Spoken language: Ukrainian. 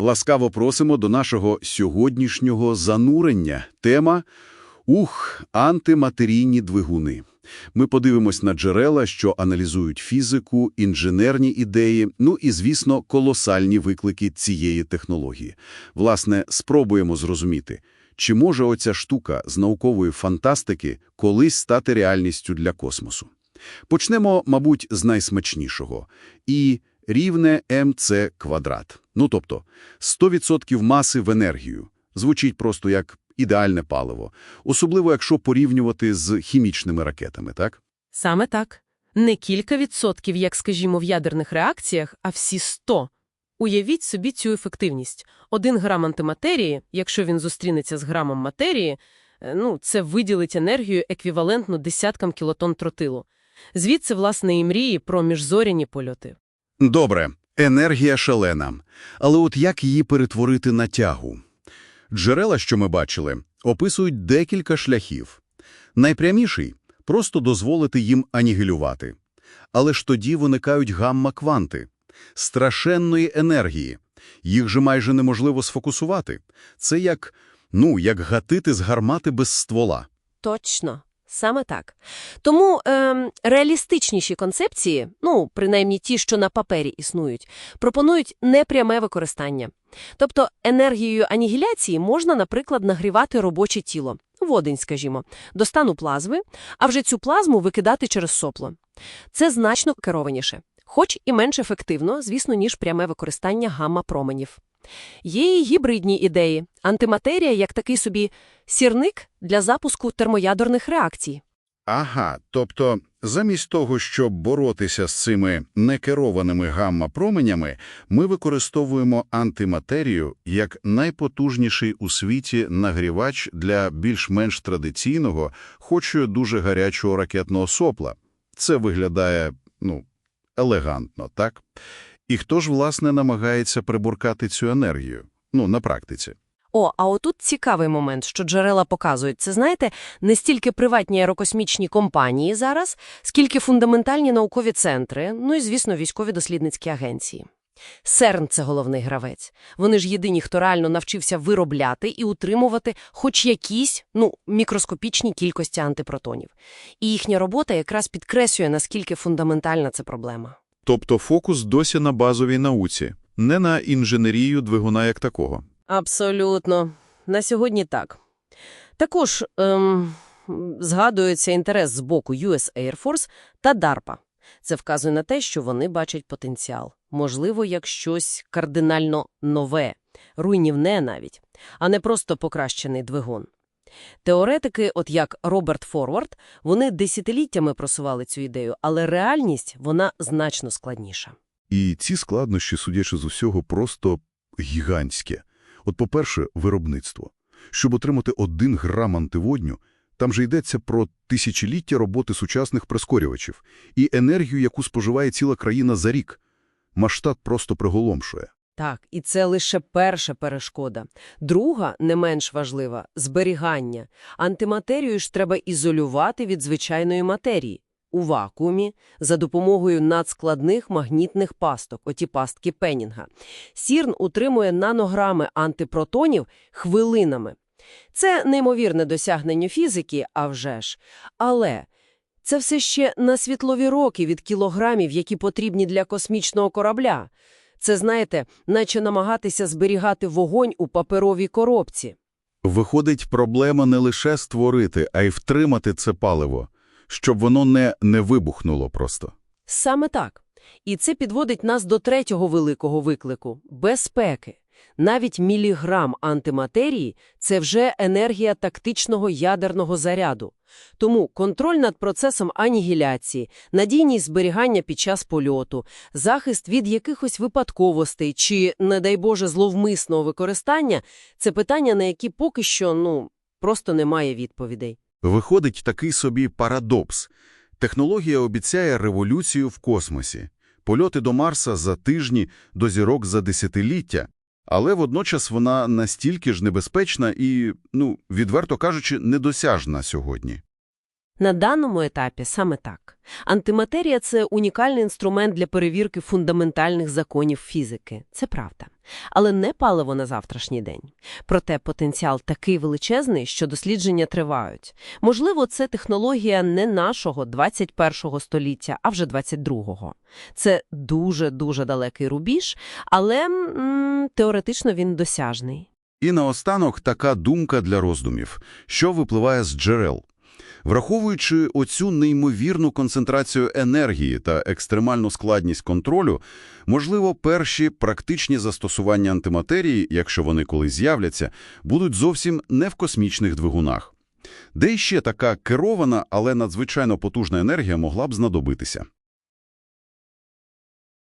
Ласкаво просимо до нашого сьогоднішнього занурення. Тема «Ух, антиматерійні двигуни». Ми подивимось на джерела, що аналізують фізику, інженерні ідеї, ну і, звісно, колосальні виклики цієї технології. Власне, спробуємо зрозуміти, чи може оця штука з наукової фантастики колись стати реальністю для космосу. Почнемо, мабуть, з найсмачнішого. І рівне МЦ квадрат. Ну, тобто, 100% маси в енергію. Звучить просто як ідеальне паливо. Особливо, якщо порівнювати з хімічними ракетами, так? Саме так. Не кілька відсотків, як, скажімо, в ядерних реакціях, а всі 100. Уявіть собі цю ефективність. Один грам антиматерії, якщо він зустрінеться з грамом матерії, е, ну, це виділить енергію еквівалентну десяткам кілотон тротилу. Звідси, власне, і мрії про міжзоряні польоти. Добре, енергія шалена. Але от як її перетворити на тягу? Джерела, що ми бачили, описують декілька шляхів. Найпряміший – просто дозволити їм анігілювати. Але ж тоді виникають гамма-кванти – страшенної енергії. Їх же майже неможливо сфокусувати. Це як, ну, як гатити з гармати без ствола. Точно. Саме так. Тому ем, реалістичніші концепції, ну, принаймні ті, що на папері існують, пропонують непряме використання. Тобто енергією анігіляції можна, наприклад, нагрівати робоче тіло, водень, скажімо, до стану плазми, а вже цю плазму викидати через сопло. Це значно керованіше, хоч і менш ефективно, звісно, ніж пряме використання гамма-променів. Є і гібридні ідеї. Антиматерія як такий собі сірник для запуску термоядерних реакцій. Ага, тобто замість того, щоб боротися з цими некерованими гамма-променями, ми використовуємо антиматерію як найпотужніший у світі нагрівач для більш-менш традиційного, хоч і дуже гарячого ракетного сопла. Це виглядає, ну, елегантно, так? І хто ж, власне, намагається прибуркати цю енергію? Ну, на практиці. О, а отут цікавий момент, що джерела показують. Це, знаєте, не стільки приватні аерокосмічні компанії зараз, скільки фундаментальні наукові центри, ну і, звісно, військові дослідницькі агенції. СЕРН – це головний гравець. Вони ж єдині, хто реально навчився виробляти і утримувати хоч якісь, ну, мікроскопічні кількості антипротонів. І їхня робота якраз підкреслює, наскільки фундаментальна це проблема. Тобто фокус досі на базовій науці, не на інженерію двигуна як такого. Абсолютно. На сьогодні так. Також ем, згадується інтерес з боку US Air Force та DARPA. Це вказує на те, що вони бачать потенціал. Можливо, як щось кардинально нове, руйнівне навіть, а не просто покращений двигун. Теоретики, от як Роберт Форвард, вони десятиліттями просували цю ідею, але реальність, вона значно складніша. І ці складнощі, судячи з усього, просто гігантські. От, по-перше, виробництво. Щоб отримати один грам антиводню, там же йдеться про тисячоліття роботи сучасних прискорювачів і енергію, яку споживає ціла країна за рік. Масштаб просто приголомшує. Так, і це лише перша перешкода. Друга, не менш важлива – зберігання. Антиматерію ж треба ізолювати від звичайної матерії. У вакуумі за допомогою надскладних магнітних пасток, оті пастки Пеннінга. Сірн утримує нанограми антипротонів хвилинами. Це неймовірне досягнення фізики, а вже ж. Але це все ще на світлові роки від кілограмів, які потрібні для космічного корабля. Це, знаєте, наче намагатися зберігати вогонь у паперовій коробці. Виходить, проблема не лише створити, а й втримати це паливо, щоб воно не, не вибухнуло просто. Саме так. І це підводить нас до третього великого виклику – безпеки. Навіть міліграм антиматерії – це вже енергія тактичного ядерного заряду. Тому контроль над процесом анігіляції, надійність зберігання під час польоту, захист від якихось випадковостей чи, не дай Боже, зловмисного використання – це питання, на які поки що, ну, просто немає відповідей. Виходить такий собі парадокс. Технологія обіцяє революцію в космосі. Польоти до Марса за тижні, до зірок за десятиліття. Але водночас вона настільки ж небезпечна і, ну, відверто кажучи, недосяжна сьогодні. На даному етапі саме так. Антиматерія – це унікальний інструмент для перевірки фундаментальних законів фізики. Це правда. Але не паливо на завтрашній день. Проте потенціал такий величезний, що дослідження тривають. Можливо, це технологія не нашого 21-го століття, а вже 22-го. Це дуже-дуже далекий рубіж, але м, теоретично він досяжний. І наостанок така думка для роздумів. Що випливає з джерел? Враховуючи оцю неймовірну концентрацію енергії та екстремальну складність контролю, можливо, перші практичні застосування антиматерії, якщо вони колись з'являться, будуть зовсім не в космічних двигунах. Де іще така керована, але надзвичайно потужна енергія могла б знадобитися?